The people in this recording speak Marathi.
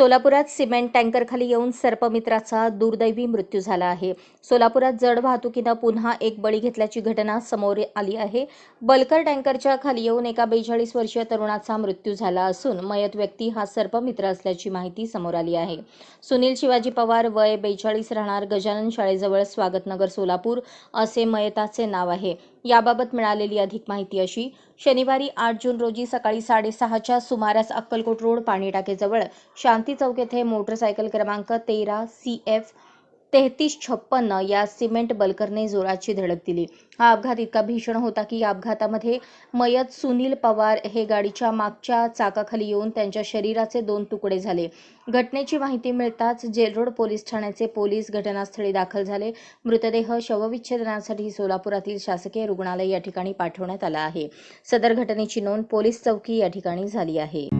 सोलापुरात सिमेंट टँकरखाली येऊन सर्पमित्राचा दुर्दैवी मृत्यू झाला आहे. सोलापुरात जड वाहतुकीनं पुन्हा एक बळी घेतल्याची घटना समोर आली आहे. बलकर टँकरच्या खाली येऊन एका बेचाळीस वर्षीय तरुणाचा मृत्यू झाला असून मयत व्यक्ती हा सर्पमित्र असल्याची माहिती समोर आली आहे. सुनील शिवाजी पवार वय बेचाळीस राहणार गजानन शाळेजवळ स्वागतनगर सोलापूर असे मयताचे नाव आहे. याबाबत मिळालेली अधिक माहिती अशी शनिवारी आठ जून रोजी सकाळी साडेसहाच्या सुमारास अक्कलकोट रोड पाणी टाकेजवळ शांती चौक येथे मोटरसायकल क्रमांक तेरा सी एफ तेहतीस छप्पन्न या सिमेंट बलकरने जोराची धडक दिली. हा अपघात इतका भीषण होता की या अपघातामध्ये मयत सुनील पवार हे गाडीच्या मागच्या चाकाखाली येऊन त्यांच्या शरीराचे दोन तुकडे झाले. घटनेची माहिती मिळताच जेलरोड पोलीस ठाण्याचे पोलीस घटनास्थळी दाखल झाले. मृतदेह शवविच्छेदनासाठी सोलापुरातील शासकीय रुग्णालय या ठिकाणी पाठवण्यात आला आहे. सदर घटनेची नोंद पोलीस चौकी या ठिकाणी झाली आहे.